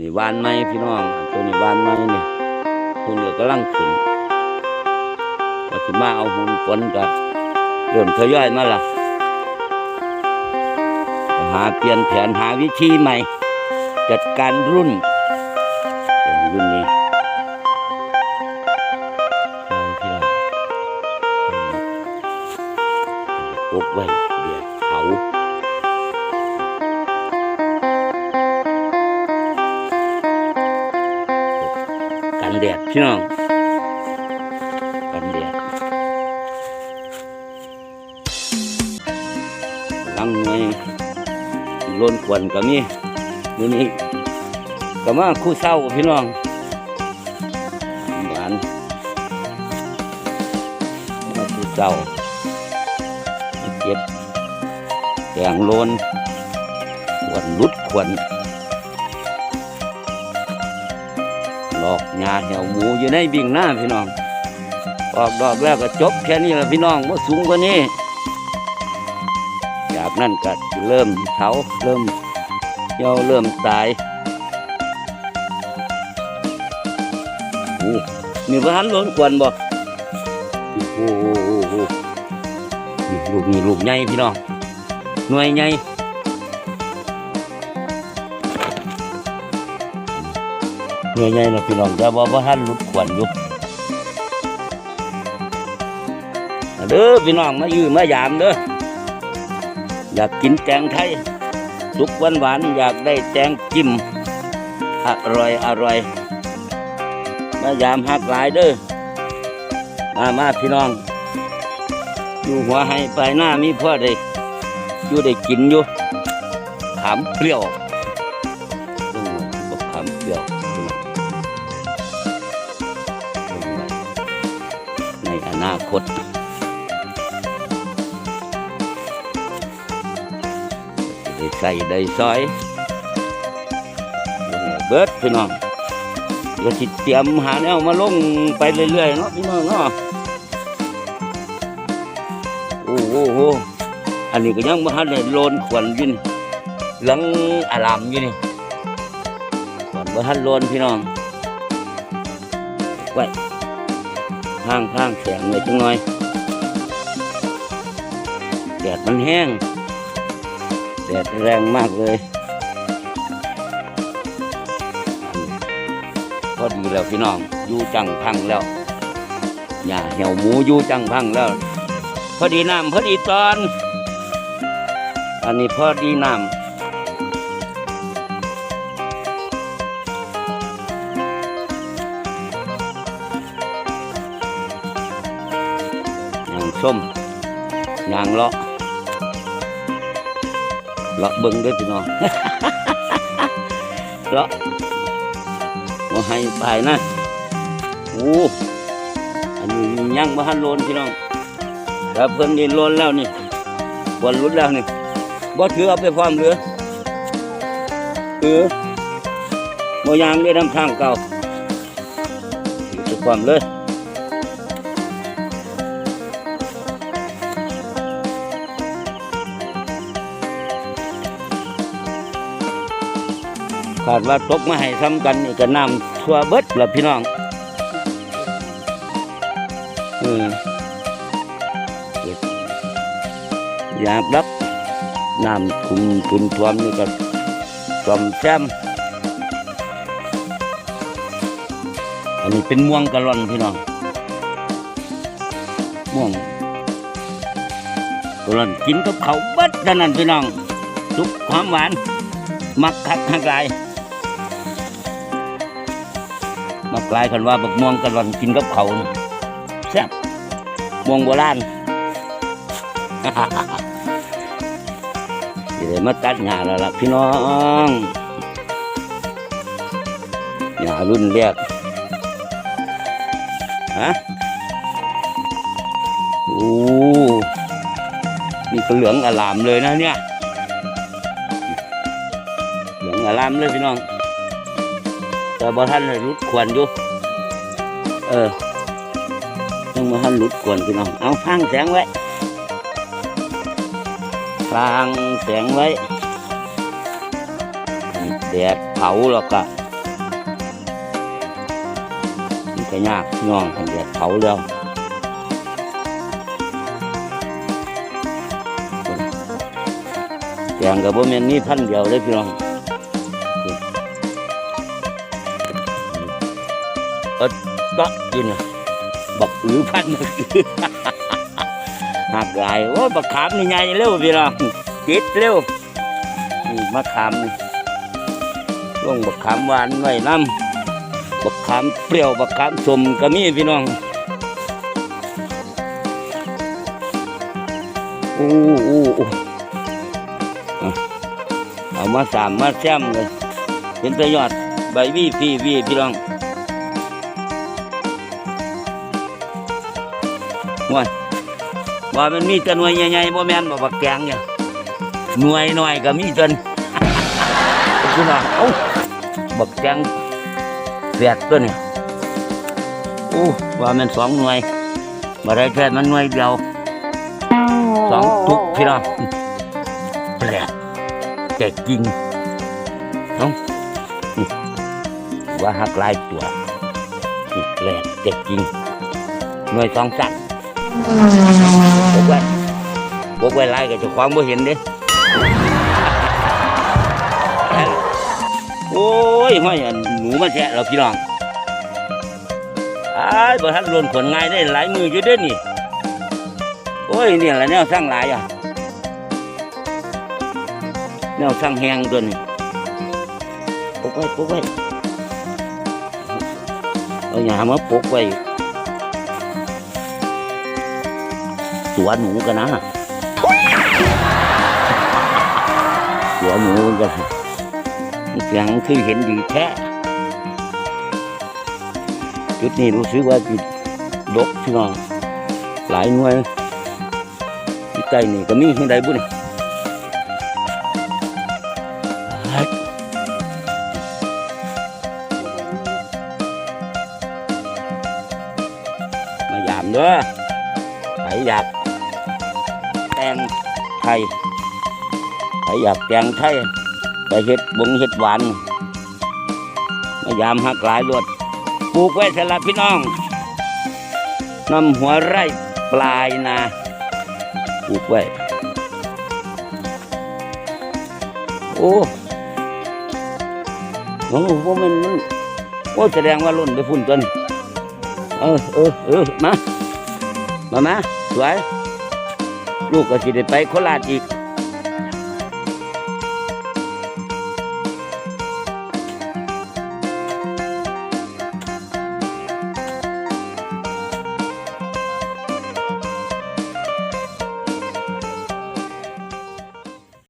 นี่วานไม้พี่น้องตัวนี้วานไม้นี่หุ่นก็กำลังขึ้นก็สิมาเอาหุ่นฝนก็เริ่มทยอยมาละหาเปลี่ยนแผนหาวิธีใหม่ จัดการรุ่นรุ่นนี้พี่น้องปลูกไว้ กันแดดพี่น้องกันแดดลังหน่วยโลนควนก็มีมื้อนี้ก็มาคู่เศร้าพี่น้องหวานมาคู่เศร้าเก็บแกงโลนควนลุดควน อกหญ้าเหี่ยวหมูอยู่ในบิ่งหน้าพี่น้อง ออกดอกแล้วก็จบแค่นี้แหละพี่น้องว่าสูงกว่านี้จากนั้นก็เริ่มเถาเริ่มเหี่ยวเริ่มตายมีพระหันล้นกวนบ่โอ้โหลูกนี่ลูกใหญ่พี่น้องหน่วยใหญ่ เงี้ยๆนะพี่น้องจะบอกว่าท่านรุดขวัญอยู่เด้อพี่น้องมายืมมายามเด้ออยากกินแตงไทยสุกหวานหวานอยากได้แตงจิ้มอร่อยอร่อยมายามหักหลายเด้อมามาพี่น้อง อยู่หัวให้ไปหน้ามีพ่อได้อยู่ได้กินอยู่ขามเปรี้ยว นาคต ได้ใส่ได้ซอยเบิดพี่น้องเดี๋ยวสิเตรียมหาแนวมาลงไปเรื่อยๆเนาะพี่น้องเนาะโอ้โหอันนี้ก็ยังมาทันได้โลนขวัญยินหลืองอารามอยู่นี่ขวัญบ่ทันโลนพี่น้องไว้ ข้างข้างแสงเลยจังหน่อยแดดมันแห้งแดดแรงมากเลยพอดีแล้วพี่น้องอยู่จังพังแล้วหญ้าเหี่ยวหมูอยู่จังพังแล้ว พอดีน้ำพอดีตอน อันนี้พอดีน้ำ ส้มยางเลาะเลาะเบิ้งด้วยพี่น้องเลาะมาให้ไปนะโอ้อันนี้ยังมาหันโลนพี่น้องถ้าเพิ่นนี่โลนแล้วนี่บอลรุดแล้วนี่บ่ถือเอาไปความเหลือถือโมยางได้ทำทางเก่าถือความเลย คาดว่าตกมาให้ซ้ำกันนี่ก็น้ำทั่วเบิดละพี่น้องเออยากรับน้ำคุมคุนท่วมนี่ก็ทวมแซมอันนี้เป็นม่วงกะล่อนพี่น้องม่วงกะล่อนกินกับเขาเบิดเท่านั้นพี่น้องสุกความหวาน มักคักหักลาย มักลายคันว่าบักม่วงกะหล่อนกินกับเขาแซ่บม่วงโบราณสิได้มาตัดหญ้าแล้วล่ะพี่น้องหญ้ารุ่นแรกฮะโอ้นี่ก็เหลืองอลามเลยนะเนี่ยเหลืองอารามเลยพี่น้อง แต่บอท่านรุดควนอยู่ เออยังบอท่านรุดควนพี่น้อง เอาฟังแสงไว้ฟังแสงไว้แดดเผาแล้วก็มันก็ยากน้องแดดเผาแล้วแกงกับบ่แม่นนี่พันเดียวเลยพี่น้อง เออตะกินน่ะบักอือพันบักอือหักลายโอ้บักขามนี่ใหญ่เร็วพี่น้องจิตเร็วนี่มะขามนี่ช่วงบักขามหวานไว้น้ำบักขามเปรี้ยวบักขามสมก็มีพี่น้องโอ้โอ้โอ้เอาเอามาสามมาแซมเลยเป็นประโยชน์ใบวีพี่วีพี่น้อง ว้ายว่ามันมีแต่หน่วยใหญ่ๆบ่แม่นบ่บักแกงเนี่ยหน่วยหน้อยก็มีจนคุณว่าเอ้าบักแกงแปดตัวนี่โอ้ว่ามันสองหน่วยบ่ได้แค่มันหน่วยเดียวสองทุกพี่น้องแปลกแต่จริงเอ้านี่ว่าหักลายตัวแปลกแต่จริงหน่วยสองสัตว์ บกไว้บกไว้ไล่กับเจ้าของบ่เห็นเด้โอ้ยห้อยหนูมาแทะเราพี่น้องไอ้บ่ทันโดนขนง่ายได้หลายมืออยู่เด้อนี่ โอ้ยเนี่ยแหละแนวสร้างหลายอะแนวสร้างแหงตัวนี้ปกไว้ปกไว้เอาหยามาปกไว้ ตัวหนูกันนะตัวหนูกันเสียงคือเห็นดีแท้จุดนี้รู้สึกว่าจุดดกพี่น้องหลายหน่วยที่ใกล้นี่ก็มีที่ใดบุญมายามเด้อใครอยาก ไทยใครอยากแตงไทยไปเห็ดบุงเห็ดหวานมายามหักหลายรวดปลูกไว้สำหรับพี่น้องนำหัวไร่ปลายนาปลูกไว้โอ้โอ้โหมันมันโอ้แสดงว่ารุ่นไปพุ่นต้นเออเออเออมา มามาสวย ลูกก็สิได้ไปโคราชอีก